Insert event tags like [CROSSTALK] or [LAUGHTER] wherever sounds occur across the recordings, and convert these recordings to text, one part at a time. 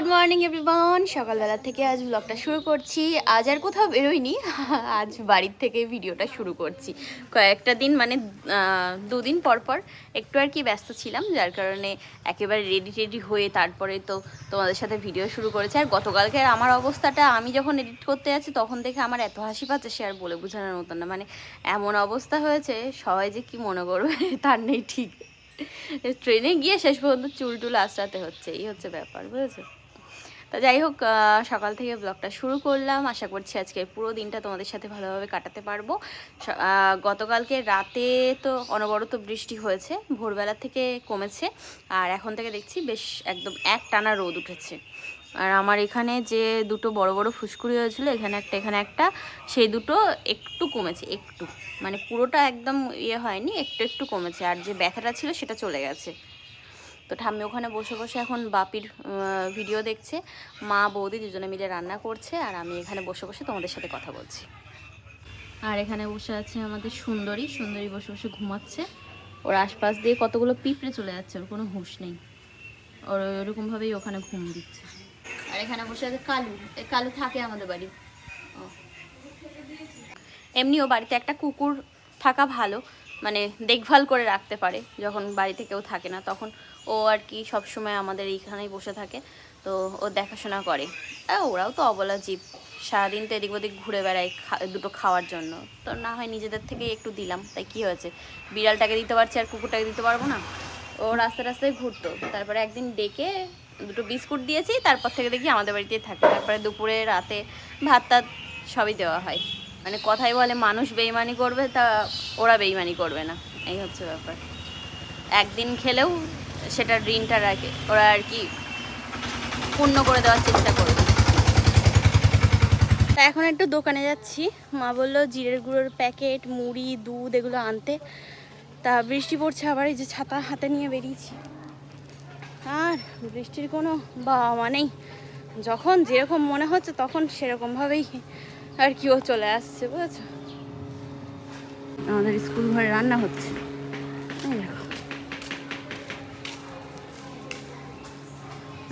Good morning everyone সকালবেলা থেকে আজ ব্লগটা শুরু করছি। আজ আর কোথাও বেরোইনি। [LAUGHS] আজ বাড়ির থেকে ভিডিওটা শুরু করছি। কয়েকটা দিন মানে দুদিন পর পর একটু আর কি ব্যস্ত ছিলাম, যার কারণে একেবারে রেডি টেডি হয়ে তারপরে তো তোমাদের সাথে ভিডিও শুরু করেছে। আর গতকালকে আমার অবস্থাটা, আমি যখন এডিট করতে যাচ্ছি তখন দেখে আমার এত হাসি পাচ্ছে সে আর বলে বোঝানোর মতন না। মানে এমন অবস্থা হয়েছে, সবাই যে কি মনে করবে, [LAUGHS] তার নেই ঠিক। ট্রেনে গিয়ে শেষ পর্যন্ত চুল টুল আশ্রাতে হচ্ছে, এই হচ্ছে ব্যাপার, বুঝেছ? তা যাই হোক সকাল থেকে ব্লগটা শুরু করলাম। আশা করছি আজকে পুরো দিনটা তোমাদের সাথে ভালোভাবে কাটাতে পারব। গতকালকে রাতে তো অনবরত বৃষ্টি হয়েছে, ভোরবেলা থেকে কমেছে, আর এখন থেকে দেখছি বেশ একদম এক টানা রোদ উঠেছে। আর আমার এখানে যে দুটো বড় বড় ফুসকুড়ি হয়েছিল, এখানে একটা এখানে একটা, সেই দুটো একটু কমেছে, একটু। মানে পুরোটা একদম ইয়ে হয়নি, একটু একটু কমেছে। আর যে ব্যথাটা ছিল সেটা চলে গেছে। তো ঠাম্মি ওখানে বসে বসে এখন বাপির ভিডিও দেখছে। মা বৌদি দুজনে মিলে রান্না করছে আর আমি এখানে বসে বসে তোমাদের সাথে কথা বলছি। আর এখানে বসে আছে আমাদের সুন্দরী। সুন্দরী বসে বসে ঘুমাচ্ছে। ওর আশপাশ দিয়ে কতগুলো পিঁপড়ে চলে যাচ্ছে ওর কোনো হুঁশ নেই। ওর ওরকমভাবেই ওখানে ঘুম দিচ্ছে। আর এখানে বসে আছে কালু। এই কালু থাকে আমাদের বাড়ি। এমনিও বাড়িতে একটা কুকুর থাকা ভালো মানে দেখভাল করে রাখতে পারে। যখন বাড়িতে কেউ থাকে না তখন ও আর কি সবসময় আমাদের এইখানেই বসে থাকে, তো ও দেখাশোনা করে। ওরাও তো অবলা জীব। সারাদিন তো এদিক ওদিক ঘুরে বেড়ায় দুটো খাওয়ার জন্য। তো না হয় নিজেদের থেকে একটু দিলাম, তাই কি হয়েছে? বিড়ালটাকে দিতে পারছি আর কুকুরটাকে দিতে পারব না? ও রাস্তায় রাস্তায় ঘুরতো। তারপরে একদিন ডেকে দুটো বিস্কুট দিয়েছি, তারপর থেকে দেখি আমাদের বাড়িতেই থাকে। তারপরে দুপুরে, রাতে ভাত টাত সবই দেওয়া হয়। মানে কথাই বলে, মানুষ বেইমানি করবে তা ওরা বেইমানি করবে না। এই হচ্ছে ব্যাপার। একদিন খেলেও সেটা ঋণটা রাখে। ওরা আর কি পূর্ণ করে দেওয়ার চেষ্টা করবে। তা এখন একটু দোকানে যাচ্ছি। মা বলল, জিরের গুঁড়োর প্যাকেট, মুড়ি, দুধ এগুলো আনতে। তা বৃষ্টি পড়ছে আবার, এই যে ছাতা হাতে নিয়ে বেরিয়েছি। আর বৃষ্টির কোনো বাবা নেই। যখন যেরকম মনে হচ্ছে তখন সেরকমভাবেই আর কি ও চলে আসছে, বুঝেছ? আমাদের স্কুল ঘরে রান্না হচ্ছে।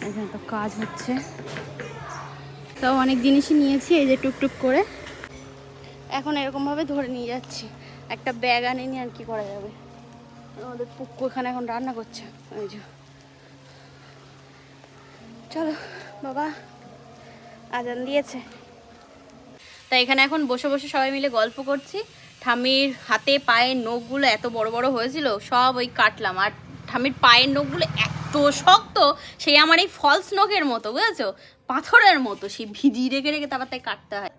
এখানে তো কাজ হচ্ছে। তাও অনেক জিনিসই নিয়েছি, এই যে টুকটুক করে। এখন এরকমভাবে ধরে নিয়ে যাচ্ছি। একটা ব্যাগ আনিনি আর কি করা যাবে? আমাদের পুক্কু এখানে এখন রান্না করছে। ওই যে। চলো, বাবা। আজান দিয়েছে। তাই এখানে এখন বসে বসে সবাই মিলে গল্প করছি। ঠামির হাতে, পায়ের নখগুলো এত বড় বড় হয়েছিল, সব ওই কাটলাম। আর ঠামির পায়ের নখগুলো এত শক্ত সেই আমার এই ফলস নখের মতো বুঝেছ? পাথরের মতো সেই ভিজি রেখে রেখে তারপর তাই কাটতে হয়।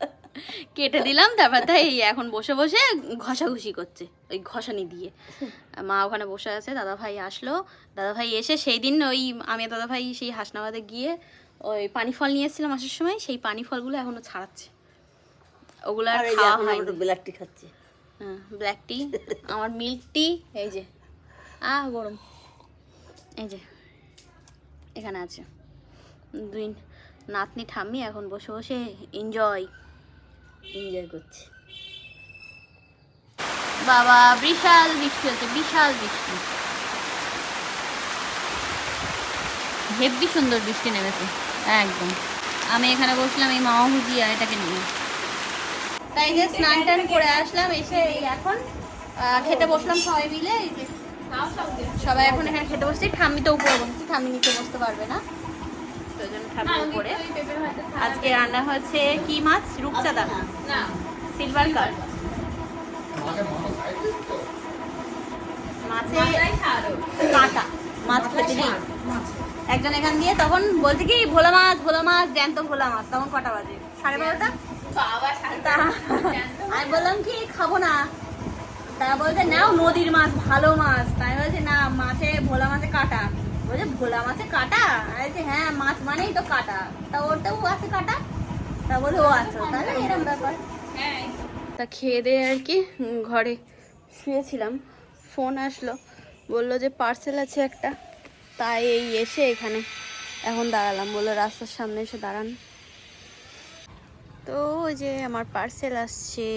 কেটে দিলাম তারপর তাই এই এখন বসে বসে ঘষাঘষি করছে ওই ঘষানি দিয়ে। মা ওখানে বসে আছে দাদা ভাই আসলো। দাদা ভাই এসে সেই দিন ওই আমি দাদা ভাই সেই হাসনাবাদে গিয়ে ওই পানি ফল নিয়ে এসেছিলাম আসার সময় সেই পানি ফলগুলো এখনও ছাড়াচ্ছে। ওগুলো আর খাওয়া হয় ব্ল্যাক টি খাচ্ছি। হ্যাঁ ব্ল্যাক টি আমার মিল্ক টি এই যে। আহ গরম। এই যে, এখানে আছে। দুই নাতনি ঠাম্মি এখন বসে বসে এনজয় এনজয় করছি। বাবা, বিশাল বৃষ্টি হচ্ছে, বিশাল বৃষ্টি। হেব্বি সুন্দর বৃষ্টি নেমেছে, একদম। আমি এখানে বসলাম, এই মামা আর এটাকে নিয়ে। তাই যে স্নান টান করে আসলাম, এসে এখন খেতে বসলাম সবাই মিলে সবাই এখন এখানে খেতে বসছি। ঠাম্মি তো উপরে বসছি ঠাম্মি নিচে বসতে পারবে না। উপরে। আজকে রান্না হয়েছে কি মাছ? রূপচাঁদা। Silver carp. মাছে কাঁটা। মাছ খেতে নেই একজন এখান দিয়ে তখন বলছে কি ভোলা মাছ ভোলা মাছ জ্যান্ত ভোলা মাছ। তখন কটা বাজে? সাড়ে বারোটা? আমি বললাম কি খাব না। তা বলছে, নাও নদীর মাছ, ভালো মাছ। তাই বলছে, না, মাছে, ভোলা মাছে কাটা। বলছে, ভোলা মাছে কাটা? বলছি হ্যাঁ মাছ মানেই তো কাটা। তা ওরতেও আছে কাটা। তা বলে, ও আছে। তাহলে এরকম ব্যাপার। তা খেয়ে দিয়ে আর কি ঘরে শুয়েছিলাম। ফোন আসলো, বলল যে পার্সেল আছে একটা। তাই এই এসে এখানে এখন দাঁড়ালাম। বলল, রাস্তার সামনে এসে দাঁড়ান। তো যে আমার পার্সেল আসছে।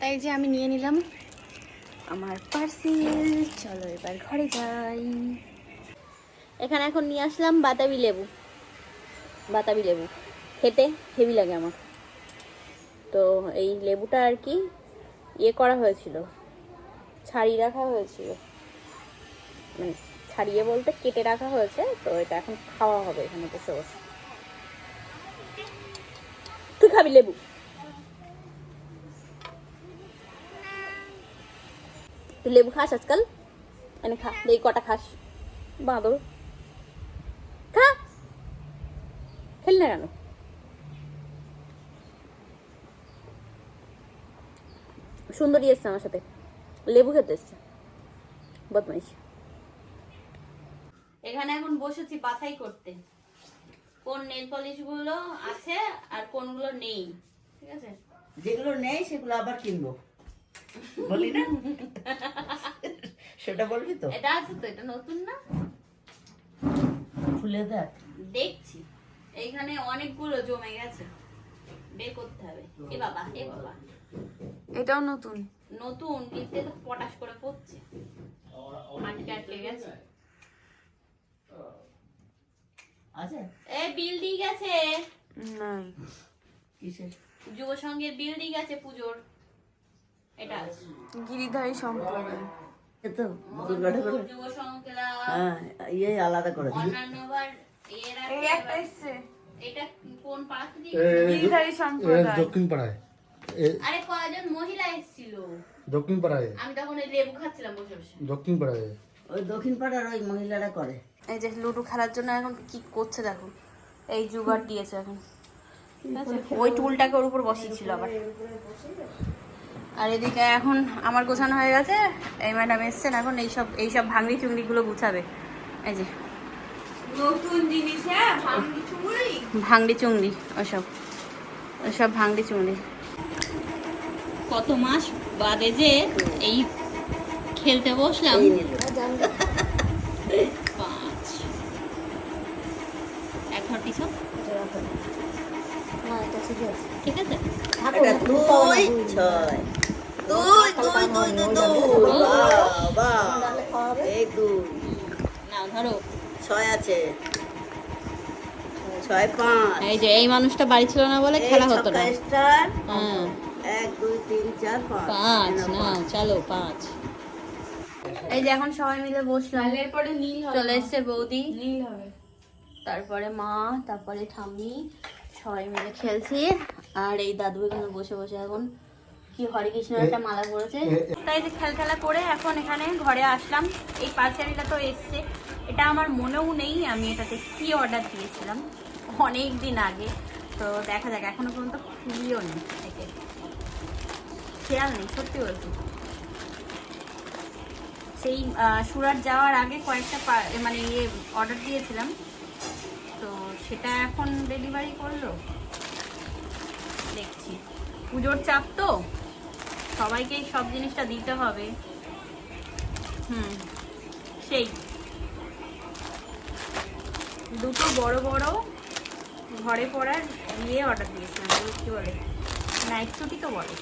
তাই যে আমি নিয়ে নিলাম আমার পার্সেল। চলো এবার ঘরে যাই। এখানে এখন নিয়ে আসলাম বাতাবি লেবু। বাতাবি লেবু। খেতে হেভি লাগে আমার। তো এই লেবুটা আর কি ইয়ে করা হয়েছিল। ছাড়িয়ে রাখা হয়েছিল। মানে ছাড়িয়ে বলতে কেটে রাখা হয়েছে। তো এটা এখন খাওয়া হবে এখানে বসে বসে। তুই খাবি লেবু? তুই লেবু খাস আজকাল? এনে খা এই কটা খাস। বাঁদর। খা! খেলি না কেন? সুন্দরী এসছে আমার সাথে। লেবু খেতে এসছে। বদমাইশ। এখানে এখন বসেছি বাছাই করতে। কোন নেল পলিশগুলো আছে আর কোনগুলো নেই। ঠিক আছে? যেগুলো নেই সেগুলো আবার কিনবো। বলি না? [LAUGHS] সেটা বলবি তো? এটা আছে তো এটা নতুন না? খুলে দেখ। দেখছি। এইখানে অনেকগুলো জমে গেছে। বের করতে হবে। এ বাবা এ বাবা। এটাও নতুন। নতুন নিতে তো পটাশ করে পড়ছে। মাটিটা আটকে গেছে। আছে? এ বিল দিয়ে গেছে নাই। কিসের? যুব সংঘের বিল দিয়ে গেছে পুজোর। এটা। গিরিধারী সম্প্রদায়। তো দুর্গাটা করে। হ্যাঁ ইয়ে আলাদা করে। দক্ষিণ পাড়ায় আরে কয়জন মহিলা এসেছিল? দক্ষিণ পাড়ায় আমি তখন লেবু খাচ্ছিলাম বসে বসে। দক্ষিণ পাড়ায় ওই দক্ষিণ পাড়ার ওই মহিলারা করে। এই যে লুডো খেলার জন্য এখন কি করছে দেখো। এই জুগার দিয়েছে এখন। ঠিক আছে? ওই টুলটাকে ওর উপর বসিয়েছিল আবার। আর এদিকে এখন আমার গোছানো হয়ে গেছে। এই ম্যাডাম এসছেন এখন এইসব এইসব ভাঙড়ি চুংড়িগুলো গুছাবে। এই যে। নতুন জিনিস হ্যাঁ ভাঙড়ি চুংড়ি? ওসব। ওসব ভাঙড়ি চুংড়ি। কত মাস বাদে যে এই খেলতে বসলাম। পাঁচ। এক ঘর পিছু ঠিক আছে। এটা দুই দুই দুই দুই দুই বাবা এই দুই নাও ধরো। ছয় আছে। ছয় পাঁচ। এই যে এই মানুষটা বাড়ি ছিল না বলে খেলা হতো না। হ্যাঁ। এক দুই তিন চার পাঁচ। পাঁচ না চলো পাঁচ। এই যে এখন সবাই মিলে বসলাম এরপরে নীল হবে। চলে এসছে বৌদি। নীল হবে। তারপরে মা তারপরে ঠাম্মি সবাই মিলে খেলছি। আর এই দাদু এখানে বসে বসে এখন কি হরে কৃষ্ণ একটা মালা পড়েছে তাই যে খেল খেলা করে এখন এখানে ঘরে আসলাম। এই পার্সেলটা তো এসছে। এটা আমার মনেও নেই আমি এটাতে কি অর্ডার দিয়েছিলাম অনেক দিন আগে। তো দেখা যাক এখনও পর্যন্ত খুলিও নেই একে। খেয়াল নেই সত্যি বলছি। সেই সুরাট যাওয়ার আগে কয়েকটা মানে ইয়ে অর্ডার দিয়েছিলাম। তো সেটা এখন ডেলিভারি করল। দেখছি। পুজোর চাপ তো? সবাইকেই সব জিনিসটা দিতে হবে। হুম, সেই। দুটো বড় বড় ঘরে পড়ার ইয়ে অর্ডার দিয়েছিলাম কি বলে? নাইট ছুটি তো বলে।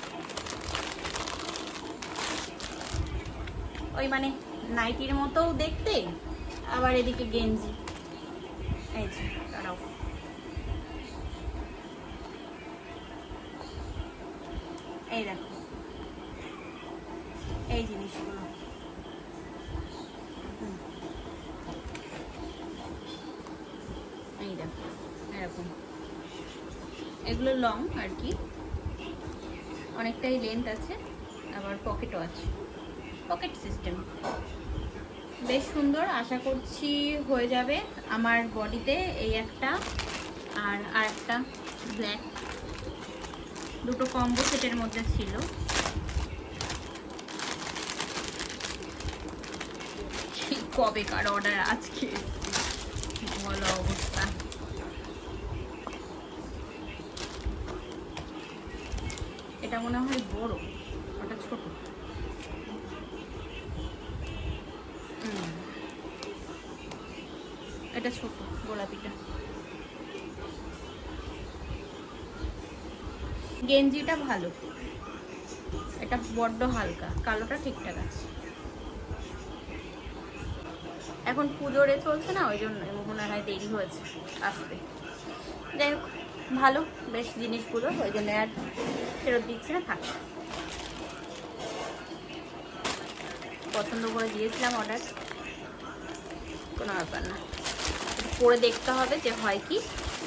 ওই মানে নাইটির মতোও দেখতে, আবার এদিকে গেঞ্জি এই যে, দাঁড়াও। এই দেখো। এই দেখো এগুলো লং আর কি। অনেকটাই লেন্থ আছে, আবার পকেটও আছে। পকেট সিস্টেম বেশ সুন্দর, আশা করছি হয়ে যাবে আমার বডিতে এই একটা আর আর একটা ব্ল্যাক দুটো কম্বো সেটের মধ্যে ছিল সেই কবেকার অর্ডার আজকে। বলো অবস্থা? এটা মনে হয় বড়, ওটা ছোট। এটা ছোট, গোলাপিটা। গেঞ্জিটা ভালো। এটা বড্ড হালকা, কালোটা ঠিকঠাক আছে। এখন পুজোরে চলছে না, ওই জন্য মনে হয় দেরি হয়েছে আসতে। যাই হোক, ভালো, বেশ জিনিসগুলো, ওই জন্য আর ফেরত দিচ্ছে না, থাক। পছন্দ করে দিয়েছিলাম অর্ডার কোনো ব্যাপার না। পরে দেখতে হবে যে হয় কি।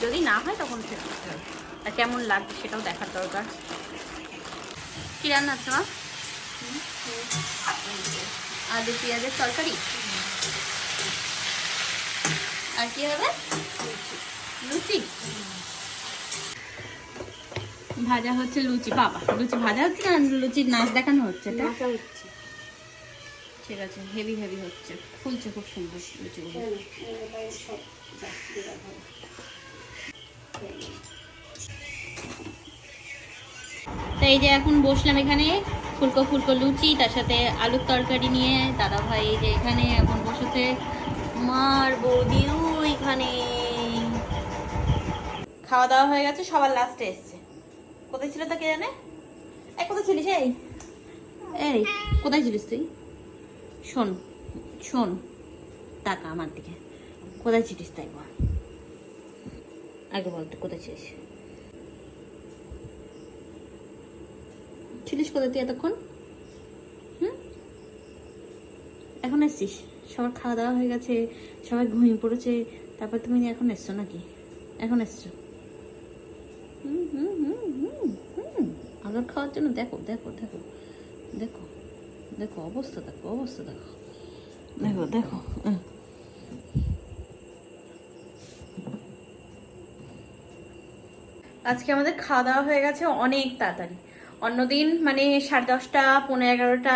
যদি না হয়, তখন ফেরত দিতে হবে। আর কেমন লাগবে সেটাও দেখার দরকার। কী রান্না মা? আলু পেঁয়াজের তরকারি? আর কি হবে? লুচি। ভাজা হচ্ছে লুচি। বাবা লুচি ভাজা হচ্ছে না? লুচির নাচ দেখানো হচ্ছে এটা ঠিক আছে হেভি হেভি হচ্ছে। ফুলছে খুব সুন্দর লুচিগুলো। তো এই যে এখন বসলাম এখানে ফুলকো ফুলকো লুচি তার সাথে আলুর তরকারি নিয়ে। দাদা ভাই এই যে এখানে এখন বসেছে। মার বৌদি ওইখানে খাওয়া দাওয়া হয়ে গেছে, সবার লাস্টে এসছে। কোথায় ছিল তা কে জানে? এই কোথায় ছিলিস, এই? এই কোথায় ছিলিস তুই? শোন শোন টাকা আমার দিকে। কোথায় ছিলিস তাই বল। আগে বল তুই কোথায় ছিলিস? ছিলিস কোথায় তুই এতক্ষণ? হুম? এখন এসছিস। সবার খাওয়া দাওয়া হয়ে গেছে, সবাই ঘুমিয়ে পড়েছে তারপর তুমি এখন এসছো নাকি? এখন এসছো? হুম হুম হুম হুম হুম। আদর খাওয়ার জন্য দেখো দেখো দেখো দেখো দেখো অবস্থা দেখো অবস্থা দেখো। দেখো দেখো আজকে আমাদের খাওয়া দাওয়া হয়ে গেছে অনেক তাড়াতাড়ি। অন্যদিন মানে সাড়ে দশটা পনেরো এগারোটা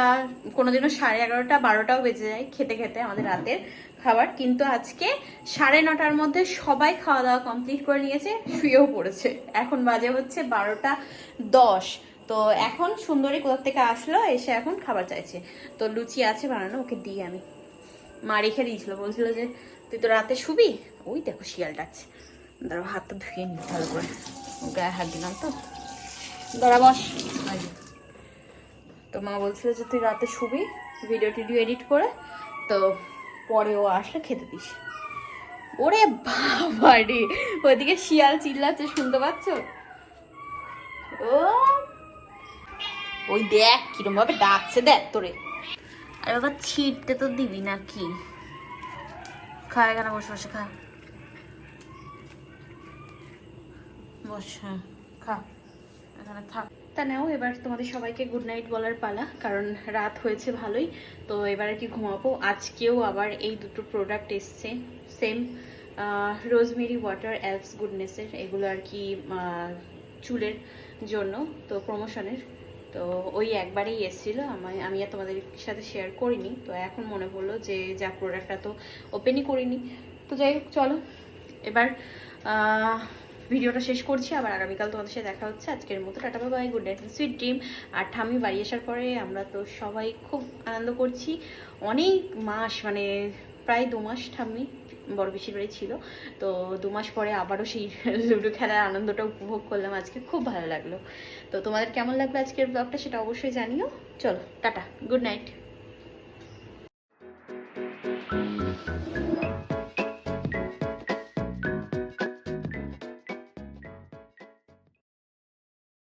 কোনোদিনও সাড়ে এগারোটা বারোটাও বেজে যায় খেতে খেতে আমাদের রাতের। খাবার, কিন্তু আজকে সাড়ে নটার মধ্যে সবাই খাওয়া দাওয়া কমপ্লিট করে নিয়েছে, শুয়েও পড়েছে। এখন বাজে হচ্ছে বারোটা দশ। তো এখন সুন্দরী কোথা থেকে আসলো, এসে এখন খাবার চাইছে। তো লুচি আছে বানানো, ওকে দিই আমি মা রেখে দিয়েছিল, বলছিল যে, তুই তো রাতে শুবি? ওই দেখো শিয়াল ডাকছে। দাঁড়াও হাতটা ধুয়ে নি, ভালো করে। গায়ে হাত দিলাম তো। দাঁড়া, বস। তো মা বলছিল যে, তুই রাতে শুবি? ভিডিও টিডিও এডিট করে। তো পরে ও আসলে খেতে দিস। ওরে বাবা রে ওইদিকে শিয়াল চিল্লাচ্ছে, শুনতে পাচ্ছ? ও, ওই দেখ কিরম ভাবে ডাকছে, দেখ তোরে। আরে বাবা, ছিটতে তো দিবি না কি খা, এখানে বসে বসে খা। বস হ্যাঁ খা। এখানে থাক। তা নাও, এবার তোমাদের সবাইকে গুড নাইট বলার পালা, কারণ রাত হয়েছে ভালোই, তো এবার আর কি ঘুমাবো। আজকেও আবার এই দুটো প্রোডাক্ট এসছে সেম রোজমেরি ওয়াটার অ্যালপস গুডনেসের এগুলো আর কি চুলের জন্য, তো প্রমোশনের তো ওই একবারেই এসেছিল আমি আমি আর তোমাদের সাথে শেয়ার করিনি, তো এখন মনে পড়ল যে যা প্রোডাক্টটা তো ওপেনই করিনি। তো যাই হোক, চলো, এবার ভিডিওটা শেষ করছি, আবার আগামীকাল তোমাদের সাথে দেখা হচ্ছে। আজকের মতো tata bye good night sweet dream আর ঠামি বাড়ি আসার পরে আমরা তো সবাই খুব আনন্দ করছি। অনেক মাস মানে প্রায় দু মাস ঠাম্মি বড় পিসির বাড়ি ছিল। তো দু মাস পরে আবারও সেই [LAUGHS] লুডো খেলার আনন্দটা উপভোগ করলাম। আজকে খুব ভালো লাগল। তো তোমাদের কেমন লাগল আজকের ব্লগটা সেটা অবশ্যই জানিও। চলো, টাটা গুড নাইট